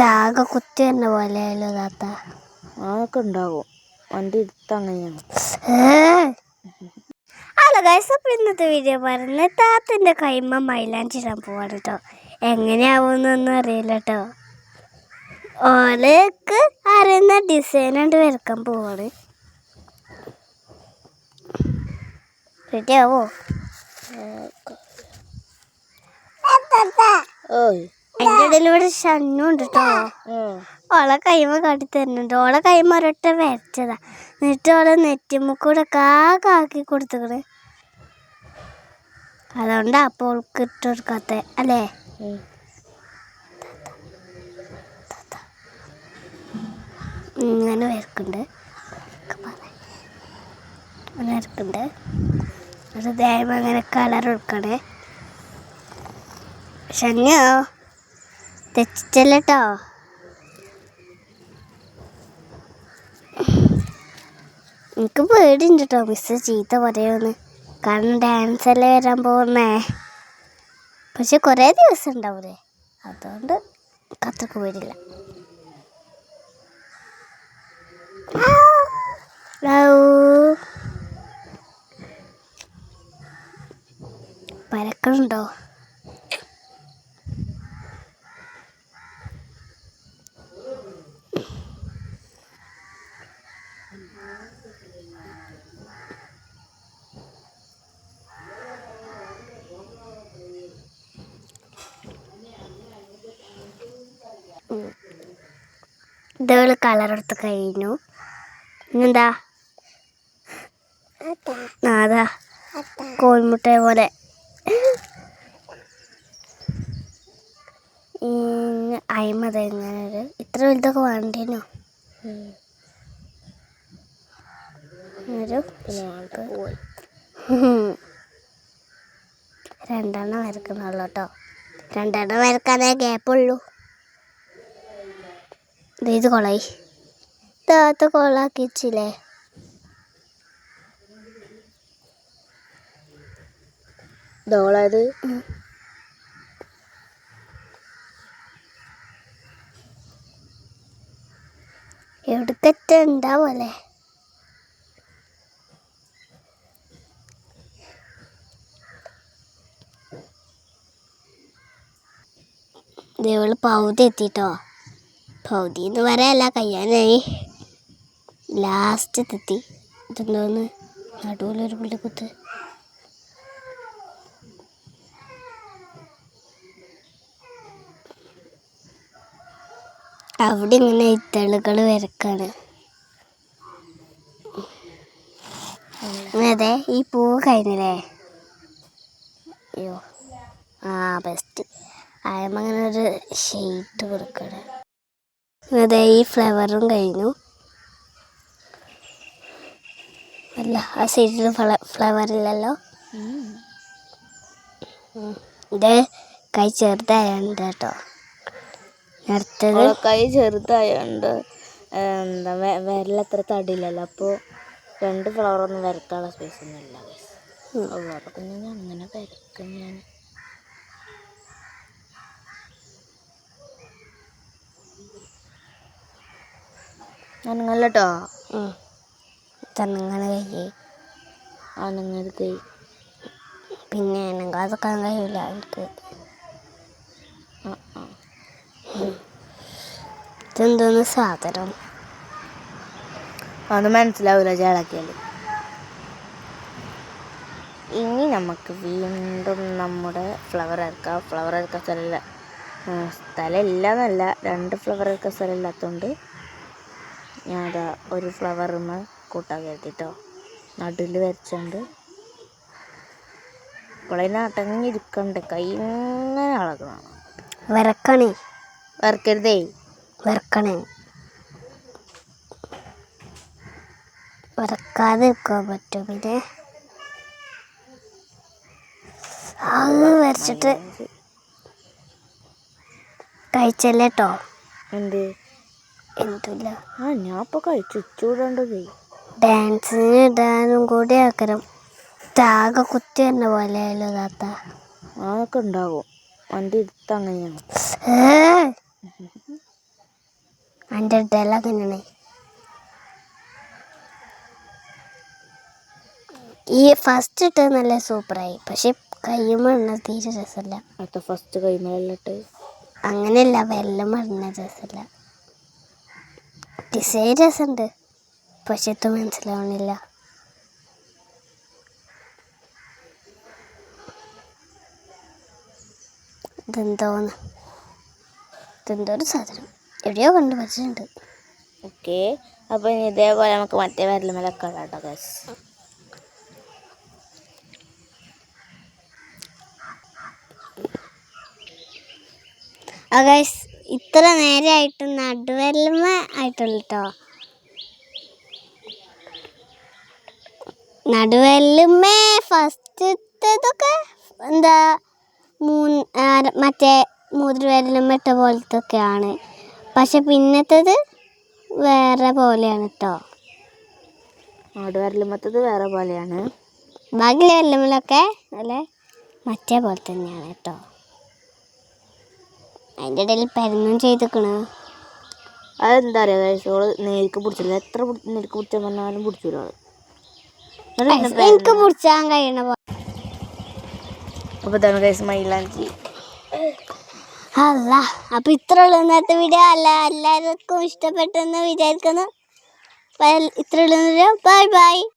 താകെ കുത്തി തന്നെ പോലെയല്ലോ താത്ത. അതൊക്കെ ഉണ്ടാകും വണ്ടി എടുത്ത് അങ്ങനെയാണ്. ഹലോ ഗൈസ് അപ്പോൾ ഇന്നത്തെ വീഡിയോ പറഞ്ഞ താത്തന്റെ കൈമ മൈലാഞ്ചി ഇടാൻ പോവാണ് കേട്ടോ എങ്ങനെയാവുമെന്നൊന്നും അറിയില്ല കേട്ടോ ഓലക്ക് അറിയുന്ന ഡിസൈൻ കണ്ട് വരക്കാൻ പോവാണ്. റെഡി ആവോ? ഓയ്. അതിന്റെ ഇടയിൽ ഇവിടെ ഉണ്ട് കേട്ടോ ഓളെ കൈമ കാട്ടി തരുന്നുണ്ട്. ഓളെ കൈമ ഒരൊട്ട വരച്ചതാ. എന്നിട്ട് ഓളെ നെറ്റിമുക്കൂടെ കാക്കി കൊടുത്തുക്കണ്. അതുകൊണ്ടാ അപ്പോൾ ഓൾക്ക് ഇട്ട് കൊടുക്കാത്ത അല്ലേ? ഇങ്ങനെ വരക്കുണ്ട്. അങ്ങനെ വരക്കുണ്ട്. അത് ദേഹം അങ്ങനെ കളർ കൊടുക്കണേ. ഷണ്ണോ തെറ്റിച്ചല്ലോ എനിക്ക് പേടിയുണ്ട് കേട്ടോ മിസ് ചീത്ത പറയുമെന്ന് കാരണം ഡാൻസ് അല്ലേ വരാൻ പോകുന്നേ. പക്ഷെ കുറേ ദിവസം ഉണ്ടാവൂലേ. അതുകൊണ്ട് കത്തൊക്കെ പേടില്ല പരക്കണുണ്ടോ? ഇതേപോലെ കളർ എടുത്ത് കഴിഞ്ഞു. ആ, അതാ. കോഴിമുട്ട പോലെ. അയിമത ഇങ്ങനെ ഒരു ഇത്ര വലുതൊക്കെ വേണ്ടേനോ? ഒരു രണ്ടെണ്ണം വരക്കുന്നുള്ളൂ കേട്ടോ. രണ്ടെണ്ണം വരക്കാനേ ഗ്യാപ്പുള്ളൂ ഇത് കൊളായി താത്ത കൊളാക്കി വെച്ചില്ലേ ഡോളത് എവിടക്കറ്റ ഉണ്ടാവല്ലേ ഇതേവൾ പൗതി എത്തിട്ടോ. പൗതി എന്ന് പറയല്ല കയ്യാനായി. ലാസ്റ്റ് തെത്തി ഇതെന്തോന്ന്? നടുവിലൊരു പുള്ളിക്കുത്ത് അവിടെ ഇങ്ങനെ ഇത്തളുകൾ വരക്കാണ്. അതെ ഈ പൂവ് കഴിഞ്ഞില്ലേ? അയ്യോ. ആ ബെസ്റ്റ് ആയമ്മ അങ്ങനെ ഒരു ഷെയ്റ്റ് കൊടുക്കണം. അതെ ഈ ഫ്ലവറും കഴിഞ്ഞു. അല്ല ആ സൈഡിൽ ഫ്ലവർ ഇല്ലല്ലോ. ഇത് കൈ ചെറുതായുണ്ട് കേട്ടോ. അടുത്തത് കൈ ചെറുതായുണ്ട് എന്താ വെ- വിരലത്ര തടിയില്ലല്ലോ. അപ്പോൾ രണ്ട് ഫ്ലവറൊന്നും വരക്കാനുള്ള സ്പേസ് ഒന്നും ഇല്ല അങ്ങനെ വരക്കും ഞാൻ അനങ്ങല്ല കേട്ടോ കഴിയേ അനങ്ങരുത് പിന്നെ അതൊക്കെ കഴിയില്ല എനിക്ക് ഇതെന്തോന്ന് സാധനം. അത് മനസ്സിലാവില്ല ചേളക്കിയാൽ ഇനി നമുക്ക് വീണ്ടും നമ്മുടെ ഫ്ലവർ ഇറക്കാം ഫ്ലവർ ഇറക്കാൻ സ്ഥലമില്ല. സ്ഥലമില്ല എന്നല്ല. രണ്ട് ഫ്ലവർ ഇറക്കാൻ സ്ഥലമില്ലാത്തതുകൊണ്ട് ഞാൻ അതാ ഒരു ഫ്ലവറിന് കൂട്ടാൻ കരുതിട്ടോ. നടുവിൽ വരച്ചുകൊണ്ട് ഇപ്പോഴതിന് അടങ്ങിയിരിക്കണ്ട് കൈ ഇങ്ങനെ അളകണം. വരക്കണേ. വരക്കരുതേ. വരക്കണേ. വരക്കാതെ നിൽക്കാൻ പറ്റും പിന്നെ. അത് വരച്ചിട്ട് കഴിച്ചല്ലേട്ടോ എന്ത്? എന്തില്ല? ആ ഞാൻ ഇപ്പോൾ കഴിച്ചു. ഡാൻസിന് ഇടാനും കൂടി ആക്കരം താക കുത്തി വരുന്ന പോലെയല്ലോ താത്ത. അതൊക്കെ ഉണ്ടാകും വണ്ടി എടുത്ത് അങ്ങനെയാണ്. ഏ? അതിന്റെ അങ്ങനെയാണ്. ഈ ഫസ്റ്റ് ഇട്ടത് നല്ല സൂപ്പറായി. പക്ഷെ കയ്യുമ്പോൾ ഇടുന്ന തീരെ രസമല്ല. അടുത്ത ഫസ്റ്റ് കൈമലിട്ട് അങ്ങനെയല്ല വെള്ളം ഇടുന്ന രസമല്ല. ഡിസൈൻ രസമുണ്ട് പക്ഷെ ഇത് മനസ്സിലാവണില്ല ഇതെന്തോന്ന് ഇതെന്തോ ഒരു സാധനം എവിടെയോ കണ്ടു വച്ചിട്ടുണ്ട് ഓക്കെ. അപ്പോൾ ഇനി ഇതേപോലെ നമുക്ക് മറ്റേ വിരലുമലൊക്കെ കേട്ടോ ഗൈസ് ഗൈസ് ഇത്ര നേരമായിട്ട് നടുവെല്ലമ ആയിട്ടുള്ളൂ കേട്ടോ ഫസ്റ്റ് ഫസ്റ്റത്തതൊക്കെ എന്താ മൂന്ന് മറ്റേ മുതിർവെല്ലുമ്മ ഇട്ട പോലത്തെ ഒക്കെയാണ് പക്ഷെ പിന്നത്തേത് വേറെ പോലെയാണ് കേട്ടോ നടുവരലുമത്തത് വേറെ പോലെയാണ്. ബാക്കി വെല്ലുമ്പിലൊക്കെ നല്ല മറ്റേ പോലെ തന്നെയാണ് കേട്ടോ അതിന്റെ ഇടയിൽ പരന്നും ചെയ്തിക്കണ്. അതെന്താ അറിയാം ഗൈസ് ഓൾ നേരിക്ക് പിടിച്ചില്ല എത്ര നേരിക്ക് പിടിച്ചാൽ പറഞ്ഞാലും പിടിച്ചില്ല ആൾ എനിക്ക് പിടിച്ചാൻ കഴിയണ അപ്പോൾ ഇതാണ് ഗൈസ് മൈലാഞ്ചി അല്ല അപ്പൊ ഇത്ര ഉള്ളൂ ഇന്നത്തെ വീഡിയോ അല്ല എല്ലാവർക്കും ഇഷ്ടപ്പെട്ടെന്ന് വിചാരിക്കുന്നു. ഇത്ര ഉള്ളൂ ബൈ ബൈ